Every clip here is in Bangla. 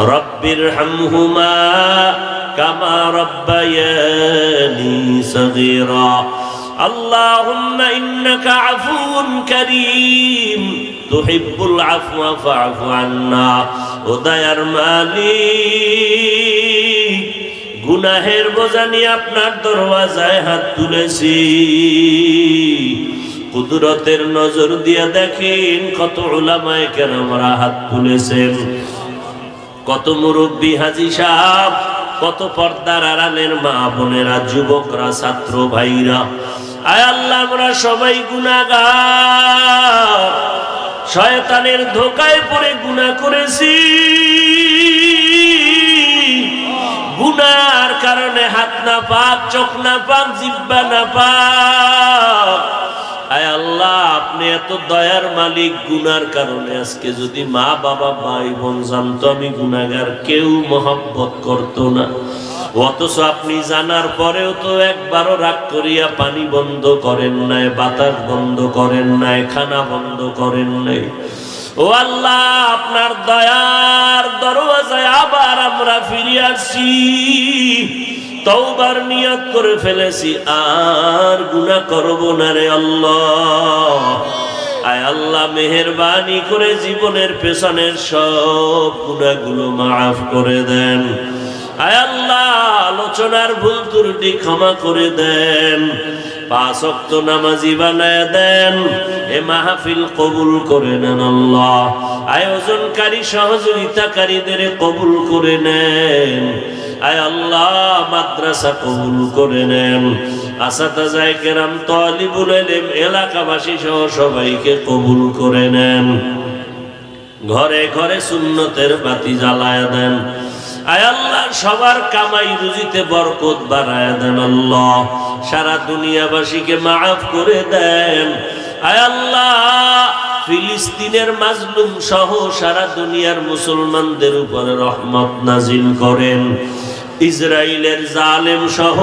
رب ارحمهما كما ربياني صغيرا اللهم إنك عفو كريم تحب العفو فاعف عنا উদয়ার মালিক গুনাহের বোঝা নিয়ে আপনার দরওয়াজায় হাত তুলেছি কুদরতের নজর দিয়ে দেখেন কত ওলামায় কেন আমরা হাত তুলেছেন কত মুরব্বী হাজি সাহেব, কত পর্দার আড়ালের মা বোনেরা, যুবকরা, ছাত্র ভাইরা। আয় আল্লাহ, আমরা সবাই গুনাগার শয়তানের ধোকায় পড়ে গুনাহ করেছি। গুনার কারণে হাত না পাক, চোখ না পাক, জিব্বা না পাক। আয় আল্লাহ, আপনি এত দয়ার মালিক গুনার কারণে আজকে যদি মা, বাবা, ভাই, বোন জানতো আমি গুনাগার কেউ মহব্বত করতো না। অথচ আপনি জানার পরেও তো একবারও রাগ করিয়া পানি বন্ধ করেন নাই, বাতাস বন্ধ করেন নাই, খানা বন্ধ করেন নাই। ও আল্লাহ, আপনার দয়ার দরওয়াজায় আবার আমরা ফিরে আসছি তওবার নিয়ত করে ফেলেছি, আর গুনাহ করব না রে আল্লাহ। আয় আল্লাহ, মেহেরবানি করে জীবনের পেছনের সব গুনাহগুলো মাফ করে দেন। আয় আল্লাহ, আলোচনার ভুল ত্রুটি ক্ষমা করে দেন। পাঁচ অক্ত নামাজি বানায় দেন। এ মাহফিল কবুল করে নেন আল্লাহ। আয়োজনকারী, সহযোগিতাকারীদের কবুল করে নেন। আয় আল্লাহ, মাদ্রাসা কবুল করে নেন। আসাতাজায় কেরাম, তলিবুল এলেম এলাকাবাসী সহ সবাইকে কবুল করে নেন। ঘরে ঘরে সুন্নতের বাতি জ্বালায় দেন। আয় আল্লাহ, সবার কামাই রুজিতে বরকত বাড়ায় দেন আল্লাহ। সারা দুনিয়াবাসীকে মাফ করে দেন। আয় আল্লাহ, ফিলিস্তিনের মাজলুম সহ সারা দুনিয়ার মুসলমানদের উপরে রহমত নাজিল করেন। ইসরায়েলের জালেম সহ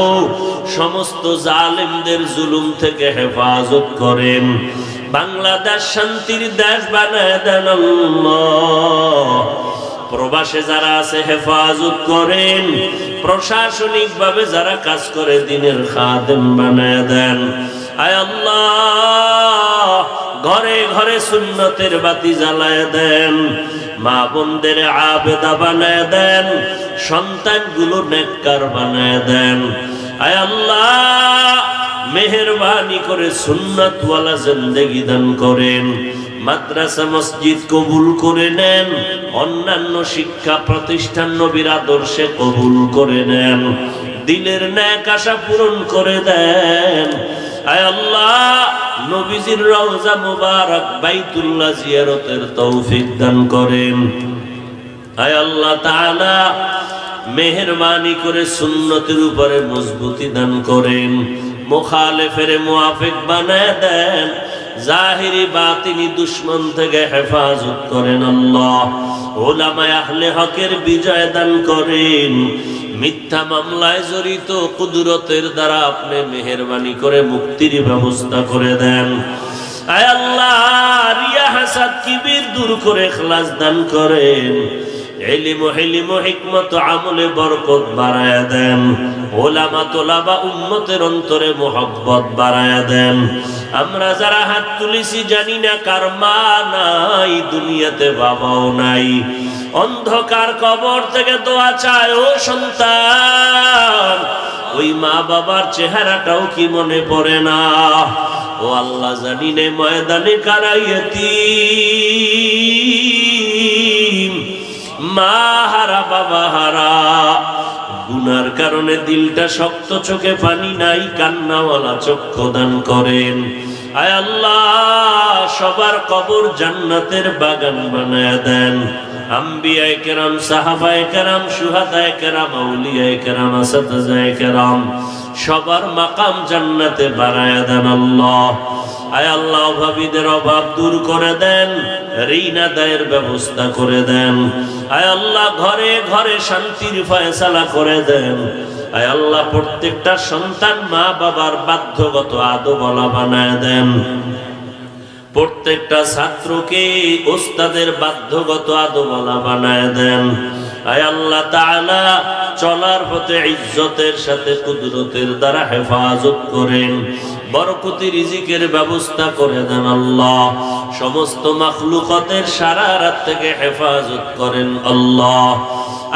সমস্ত জালেমদের জুলুম থেকে হেফাজত করেন। বাংলাদেশ শান্তির দেশ বানায় দেন প্রবাসে যারা আছে, হেফাজত করেন। প্রশাসনিক ভাবে যারা কাজ করে, দিনের খাদেম বানায় দেন। আয় আল্লাহ ঘরে ঘরে সুন্নতের বাতি জ্বালায় দেন, মা বোনদের আবেদা বানায় দেন, সন্তানগুলো নেককার বানায় দেন। আয় আল্লাহ, মেহরবানি করে সুন্নতওয়ালা জিন্দেগি দান করেন, মাদ্রাসা, মসজিদ কবুল করে নেন, অন্যান্য শিক্ষা প্রতিষ্ঠান নবীর আদর্শে কবুল করে নেন, দিলের ন্যাক আশা পূরণ করে দেন। আয় আল্লাহ নবীজির রওজা মুবারক বাইতুল্লাহ জিয়ারতের তৌফিক দান করেন। আয় আল্লাহ তাআলা মেহেরবানি করে সুন্নতের উপরে মজবুতি দান করেন। মুখালেফের মুআফিক বানায় দেন। জাহিরি বাতিনি দুশ্মন থেকে হেফাজত করেন আল্লাহ। ওলামায় আহলে হকের বিজয় দান করেন। মিথ্যা মামলায় জড়িত কুদরতের দ্বারা আপনি মেহরবানি করে মুক্তির ব্যবস্থা করে দেন। আয় আল্লাহ, রিয়া হাসাদ কিবির দূর করে খালাস দান করেন। আমলে বাড়ায় তোলাবা অন্তরে বাড়ায় আমরা যারা হাত জানি না কার মা নাই, দুনিয়াতে বাবাও নাই। অন্ধকার কবর থেকে দোয়া চায়, ও সন্তান, ওই মা বাবার চেহারাটাও কি মনে পড়ে না? ও আল্লাহ জানি নে ময়দানে কারাইয়তি মা হারা, বাবা হারা। গুনার কারণে দিলটা শক্ত চোখে পানি নাই, কান্নাওয়ালা চক্ষু দান করেন। আয় আল্লাহ, সবার কবর জান্নাতের বাগান বানায় দেন। সবার মাকাম জান্নাতে বাড়ায় দেন আল্লাহ। আয় আল্লাহ, অভাবীদের অভাব দূর করে দেন, ঋণ আদায়ের ব্যবস্থা করে দেন। আয় আল্লাহ, ঘরে ঘরে শান্তির ফয়সালা করে দেন। আয় আল্লাহ, প্রত্যেকটা সন্তান মা বাবার বাধ্যগত আদো বলা বানায় দেন। প্রত্যেকটা ছাত্রকে ওস্তাদের বাধ্যগত আদো বলা বানায় দেন। আয় আল্লাহ তাআলা, চলার পথে ইজ্জতের সাথে কুদরতের দ্বারা হেফাজত করেন। বরকতি রিজিকের ব্যবস্থা করে দেন আল্লাহ। সমস্ত মাখলুকতের সারা রাত থেকে হেফাজত করেন আল্লাহ।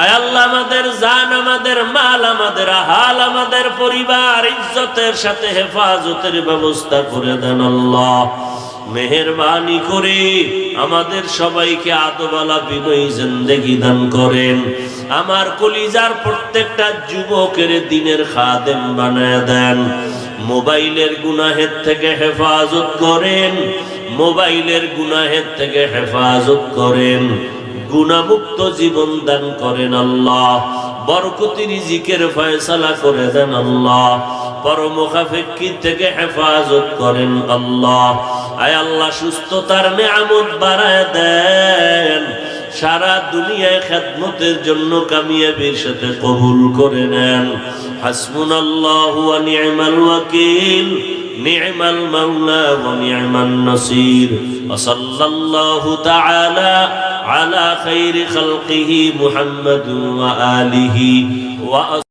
আয় আল্লাহ, আমাদের জান, আমাদের মাল, আমাদের হাল আমাদের পরিবার, ইজ্জতের সাথে হেফাজতের ব্যবস্থা করে দেন আল্লাহ। মেহরবানি করে আমাদের সবাইকে আদবালা বিনয়ী জিন্দেগি দান করেন। আমার কলিজার প্রত্যেকটা যুবকের দিনের খাদেম বানায় দেন। মোবাইলের গুনাহের থেকে হেফাজত করেন, মোবাইলের গুনাহের থেকে হেফাজত করেন। গুণামুক্ত জীবন দান করেন আল্লাহ, বরকতি ফয়সালা করে দেন আল্লাহ পরমুখাফেক্ষি থেকে হেফাজত করেন আল্লাহ। আয় আল্লাহ, সুস্থতার নেয়ামত বাড়ায় দেন, সারা দুনিয়ায় খেদমতের জন্য কামিয়াবির সাথে কবুল করে নেন। حسبنا الله ونعم الوكيل نعم المولى ونعم النصير. وصلى الله تعالى على خير خلقه محمد وآله وأصحابه.